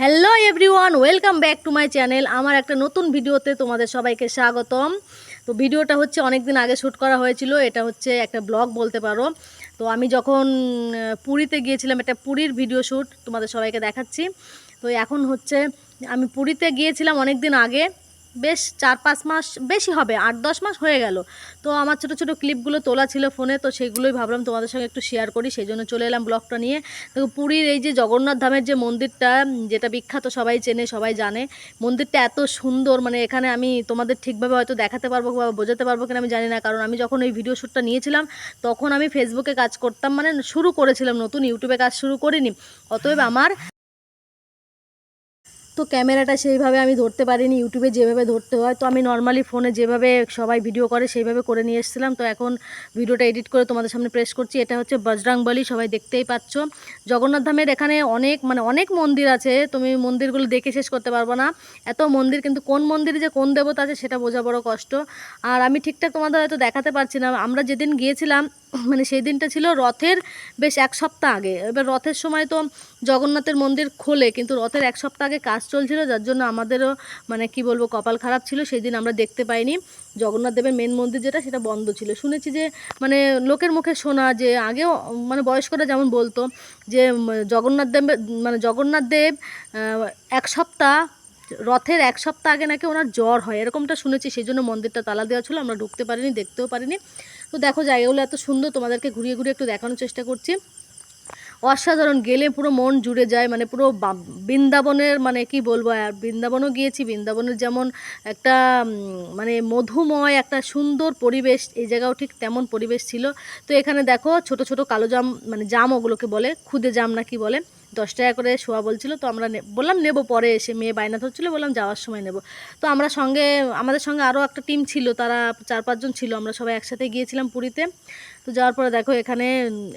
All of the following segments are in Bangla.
Hello everyone welcome back to my channel আমার একটা নতুন ভিডিওতে তোমাদের সবাইকে স্বাগতম। তো ভিডিওটা হচ্ছে অনেক দিন আগে শ্যুট করা হয়েছিল। এটা হচ্ছে একটা ব্লগ বলতে পারো। তো আমি যখন পুরীতে গিয়েছিলাম, একটা পুরীর ভিডিও শ্যুট তোমাদের সবাইকে দেখাচ্ছি। তো এখন হচ্ছে, আমি পুরীতে গিয়েছিলাম অনেক দিন আগে। বেশ চার পাঁচ মাস, বেশি হবে, আট দশ মাস হয়ে গেল। তো আমার ছোটো ছোটো ক্লিপগুলো তোলা ছিল ফোনে তো সেগুলোই ভাবলাম তোমাদের সঙ্গে একটু শেয়ার করি, সেই জন্য চলে এলাম ব্লগটা নিয়ে। তো পুরীর এই যে জগন্নাথ ধামের যে মন্দিরটা, যেটা বিখ্যাত, সবাই চেনে, সবাই জানে, মন্দিরটা এত সুন্দর মানে এখানে আমি তোমাদের ঠিকভাবে হয়তো দেখাতে পারব বা বোঝাতে পারব কিনা আমি জানি না, কারণ আমি যখন ওই ভিডিও শ্যুটটা নিয়েছিলাম, তখন আমি ফেসবুকে কাজ করতাম মানে শুরু করেছিলাম নতুন ইউটিউবে কাজ শুরু করিনি। অতএব আমার তো ক্যামেরাটা সেইভাবে আমি ধরতে পারিনি, ইউটিউবে যেভাবে ধরতে হয়। তো আমি নর্মালি ফোনে যেভাবে সবাই ভিডিও করে সেইভাবে করে নিয়ে এসেছিলাম। তো এখন ভিডিওটা এডিট করে তোমাদের সামনে প্রেস করছি। এটা হচ্ছে বজরাংবলী সবাই দেখতেই পাচ্ছ। জগন্নাথ ধামের এখানে অনেক মানে অনেক মন্দির আছে। তুমি মন্দিরগুলো দেখে শেষ করতে পারব না। এত মন্দির কিন্তু কোন মন্দিরে যে কোন দেবতা আছে সেটা বোঝা বড় কষ্ট। আর আমি ঠিকঠাক তোমাদের হয়তো দেখাতে পারছি না। আমরা যেদিন গিয়েছিলাম মানে সেই দিনটা ছিল রথের বেশ এক সপ্তাহ আগে। এবার রথের সময় তো জগন্নাথের মন্দির খোলে, কিন্তু রথের এক সপ্তাহ আগে কাজ চলছিল, যার জন্য আমাদেরও মানে কি বলব, কপাল খারাপ ছিল। সেই দিন আমরা দেখতে পাইনি। জগন্নাথ দেবের মেন মন্দির যেটা, সেটা বন্ধ ছিল। শুনেছি যে মানে লোকের মুখে শোনা যে আগেও মানে বয়স্করা যেমন বলতো যে জগন্নাথ দেব মানে জগন্নাথ দেব এক সপ্তাহ, রথের এক সপ্তাহ আগে নাকি ওনার জ্বর হয়, এরকমটা শুনেছি। সেই জন্য মন্দিরটা তালা দেওয়া ছিল, আমরা ঢুকতে পারিনি, দেখতেও পারিনি। তো দেখো, জায়গাগুলো এত সুন্দর, তোমাদেরকে ঘুরিয়ে ঘুরিয়ে একটু দেখানোর চেষ্টা করছি। অসাধারণ, গেলে পুরো মন জুড়ে যায় মানে পুরো বৃন্দাবনের মানে কি বলব, আর বৃন্দাবনও গিয়েছি, বৃন্দাবনের যেমন একটা মানে মধুময়, একটা সুন্দর পরিবেশ, এই জায়গাও ঠিক তেমন পরিবেশ ছিল। তো এখানে দেখো, ছোট ছোট কালো জাম মানে জাম ওগুলোকে বলে, খুদে জাম না কি বলে। দশ টাকা করে শোয়া বলছিল, তো আমরা বললাম নেব পরে এসে, মেয়ে বায়না ধরছিলো বললাম যাওয়ার সময় নেব। তো আমরা সঙ্গে, আমাদের সঙ্গে আরও একটা টিম ছিল, তারা চার পাঁচজন ছিল, আমরা সবাই একসাথে গিয়েছিলাম পুরীতে। তো যাওয়ার পরে দেখো এখানে,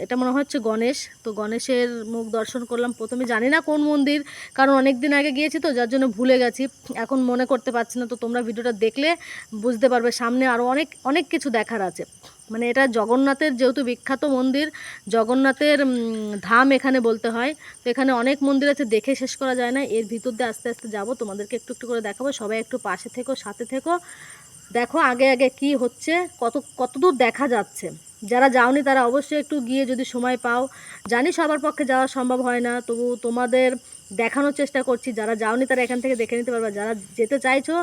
এটা মনে হচ্ছে গণেশ, তো গণেশের মুখ দর্শন করলাম। প্রথমে জানি না কোন মন্দির, কারণ অনেক দিন আগে গিয়েছি তো, যার জন্য ভুলে গেছি। এখন মনে করতে পারছি না, তো তোমরা ভিডিওটা দেখলে বুঝতে পারবে, সামনে আরও অনেক অনেক কিছু দেখার আছে। মানে এটা জগন্নাথের যেহেতু বিখ্যাত মন্দির, জগন্নাথের ধাম এখানে বলতে হয়। তো এখানে অনেক মন্দির আছে, দেখে শেষ করা যায় না। এর ভিতর দিয়ে আস্তে আস্তে যাব, তোমাদেরকে একটু একটু করে দেখাবো। সবাই একটু পাশে থেকো, সাথে থেকো। দেখো আগে আগে কি হচ্ছে, কত কতদূর দেখা যাচ্ছে। যারা যাওনি তারা অবশ্যই একটু গিয়ে যদি সময় পাও। জানি সবার পক্ষে যাওয়া সম্ভব হয় না, তবু তোমাদের দেখানোর চেষ্টা করছি। যারা যাওনি তারা এখান থেকে দেখে নিতে পারবে। যারা যেতে চাইছো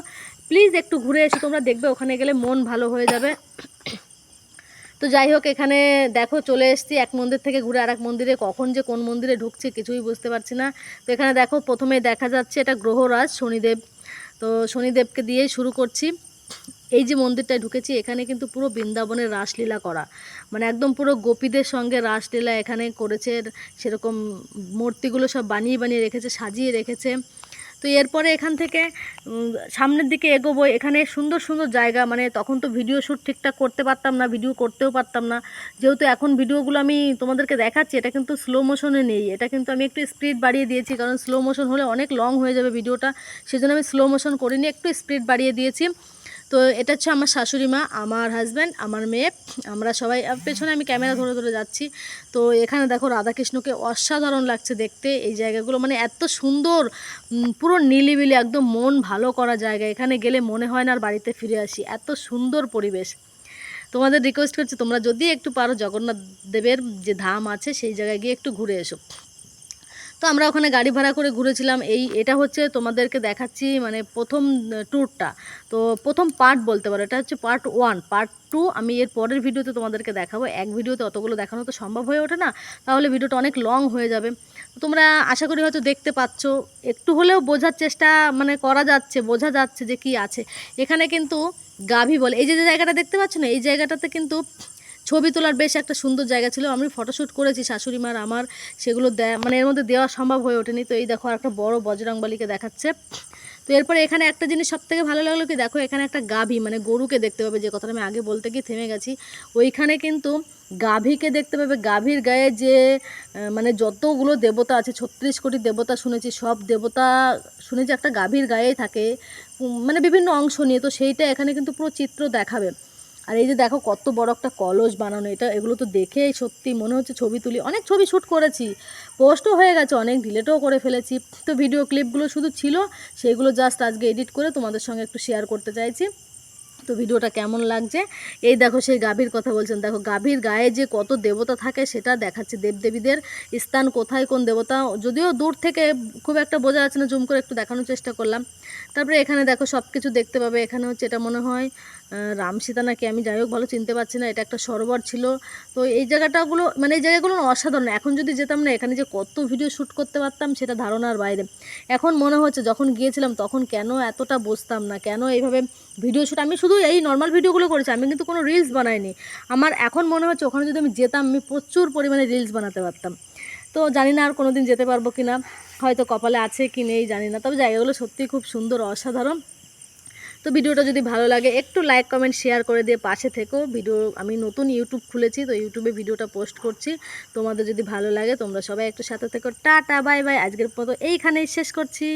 প্লিজ একটু ঘুরে এসে, তোমরা দেখবে ওখানে গেলে মন ভালো হয়ে যাবে। তো যাই হোক, এখানে দেখো চলে এসছি এক মন্দির থেকে ঘুরে আর এক মন্দিরে, কখন যে কোন মন্দিরে ঢুকছে কিছুই বুঝতে পারছি না। তো এখানে দেখো প্রথমে দেখা যাচ্ছে এটা গ্রহরাজ শনিদেব। তো শনিদেবকে দিয়েই শুরু করছি। এই যে মন্দিরটায় ঢুকেছি, এখানে কিন্তু পুরো বৃন্দাবনের রাসলীলা করা। মানে একদম পুরো গোপীদের সঙ্গে রাসলীলা এখানে করেছে। সেরকম মূর্তিগুলো সব বানিয়ে বানিয়ে রেখেছে, সাজিয়ে রেখেছে। তো এরপরে এখান থেকে সামনের দিকে এগোবো এখানে সুন্দর সুন্দর জায়গা। মানে তখন তো ভিডিও শ্যুট ঠিকঠাক করতে পারতাম না ভিডিও করতেও পারতাম না। যেহেতু এখন ভিডিওগুলো আমি তোমাদেরকে দেখাচ্ছি, এটা কিন্তু স্লো মোশনে নেই। এটা কিন্তু আমি একটু স্পিড বাড়িয়ে দিয়েছি, কারণ স্লো মোশন হলে অনেক লং হয়ে যাবে ভিডিওটা সেজন্য আমি স্লো মোশন করিনি, একটু স্পিড বাড়িয়ে দিয়েছি। তো এটা হচ্ছে আমার শাশুড়ি মা, আমার হাজব্যান্ড আমার মেয়ে। আমরা সবাই পেছনে আমি ক্যামেরা ধরে ধরে যাচ্ছি। তো এখানে দেখো রাধাকৃষ্ণকে অসাধারণ লাগছে দেখতে এই জায়গাগুলো। মানে এত সুন্দর পুরো নিলিবিলি, একদম মন ভালো করা জায়গা। এখানে গেলে মনে হয় না আর বাড়িতে ফিরে আসি। এত সুন্দর পরিবেশ। তোমাদের রিকোয়েস্ট করছি, তোমরা যদি একটু পারো জগন্নাথ দেবের যে ধাম আছে, সেই জায়গায় গিয়ে একটু ঘুরে এসো। তো আমরা ওখানে গাড়ি ভাড়া করে ঘুরেছিলাম। এই, এটা হচ্ছে তোমাদেরকে দেখাচ্ছি মানে প্রথম ট্যুরটা তো প্রথম পার্ট বলতে পারো, এটা হচ্ছে পার্ট ওয়ান পার্ট টু আমি এর পরের ভিডিওতে তোমাদেরকে দেখাবো। এক ভিডিওতে অতগুলো দেখানো তো সম্ভব হয়ে ওঠে না, তাহলে ভিডিওটা অনেক লং হয়ে যাবে। তোমরা আশা করি হয়তো দেখতে পাচ্ছ, একটু হলেও বোঝার চেষ্টা মানে করা যাচ্ছে, বোঝা যাচ্ছে যে কি আছে। এখানে কিন্তু গাভী বলে, এই যে জায়গাটা দেখতে পাচ্ছ না, এই জায়গাটাতে কিন্তু ছবি তোলার বেশ একটা সুন্দর জায়গা ছিল। আমি ফটোশ্যুট করেছি শাশুড়ি মার, আমার সেগুলো মানে এর মধ্যে দেওয়া সম্ভব হয়ে ওঠেনি। তো এই দেখো আর একটা বড় বজরংবলীকে দেখাচ্ছে। তো এরপরে এখানে একটা জিনিস সব থেকে ভালো লাগল কি, দেখো এখানে একটা গাভী মানে গরুকে দেখতে পাবে। যে কথাটা আমি আগে বলতে গিয়ে থেমে গেছি। ওইখানে কিন্তু গাভীকে দেখতে পাবে। গাভীর গায়ে যে মানে যতগুলো দেবতা আছে, ছত্রিশ কোটি দেবতা শুনেছি, সব দেবতা শুনেছি একটা গাভীর গায়েই থাকে। মানে বিভিন্ন অংশ নিয়ে। তো সেইটা এখানে কিন্তু পুরো চিত্র দেখাবে। আর এই যে দেখো কত বড় একটা কলস বানানো, এটা এগুলো তো দেখেই সত্যি মনে হচ্ছে ছবি তুলি। অনেক ছবি শ্যুট করেছি, পোস্টও হয়ে গেছে, অনেক ডিলেটও করে ফেলেছি। তো ভিডিও ক্লিপগুলো শুধু ছিল সেইগুলো জাস্ট আজকে এডিট করে তোমাদের সঙ্গে একটু শেয়ার করতে চাইছি। তো ভিডিওটা কেমন লাগছে? এই দেখো সেই গাভীর কথা বলছেন। দেখো গাভীর গায়ে যে কত দেবতা থাকে সেটা দেখাচ্ছে দেবদেবীদের। স্থান কোথায় কোন দেবতা? যদিও দূর থেকে খুব একটা বোঝা যাচ্ছে না জুম করে একটু দেখানোর চেষ্টা করলাম। তারপরে এখানে দেখো সব কিছু দেখতে পাবে। এখানে হচ্ছে এটা মনে হয় আহ, রামসীতা নাকি আমি যাই হোক ভালো চিনতে পারছি না এটা একটা সরোবর ছিল। তো এই জায়গাটাগুলো মানে এই জায়গাগুলো অসাধারণ। এখন যদি যেতাম না এখানে যে কত ভিডিও শ্যুট করতে পারতাম সেটা ধারণার বাইরে। এখন মনে হচ্ছে যখন গিয়েছিলাম তখন কেন এতটা বসতাম না? কেন এইভাবে ভিডিও শ্যুট আমি শুধু এই নর্মাল ভিডিওগুলো করেছি, আমি কিন্তু কোনো রিলস বানাইনি। আমার এখন মনে হচ্ছে ওখানে যদি আমি যেতাম, আমি প্রচুর পরিমাণে রিলস বানাতে পারতাম। তো জানি না আর কোনো দিন যেতে পারব কি না হয়তো কপালে আছে কি নেই জানি না, তবে জায়গাগুলো সত্যিই খুব সুন্দর, অসাধারণ। তো ভিডিওটা যদি ভালো লাগে, একটু লাইক কমেন্ট শেয়ার করে দিয়ে পাশে থেকো। ভিডিও, আমি নতুন ইউটিউব খুলেছি, তো ইউটিউবে ভিডিওটা পোস্ট করছি। তোমাদের যদি ভালো লাগে, তোমরা সবাই একটু সাথে থেকো। টাটা বাই বাই আজকের মতো এইখানেই শেষ করছি।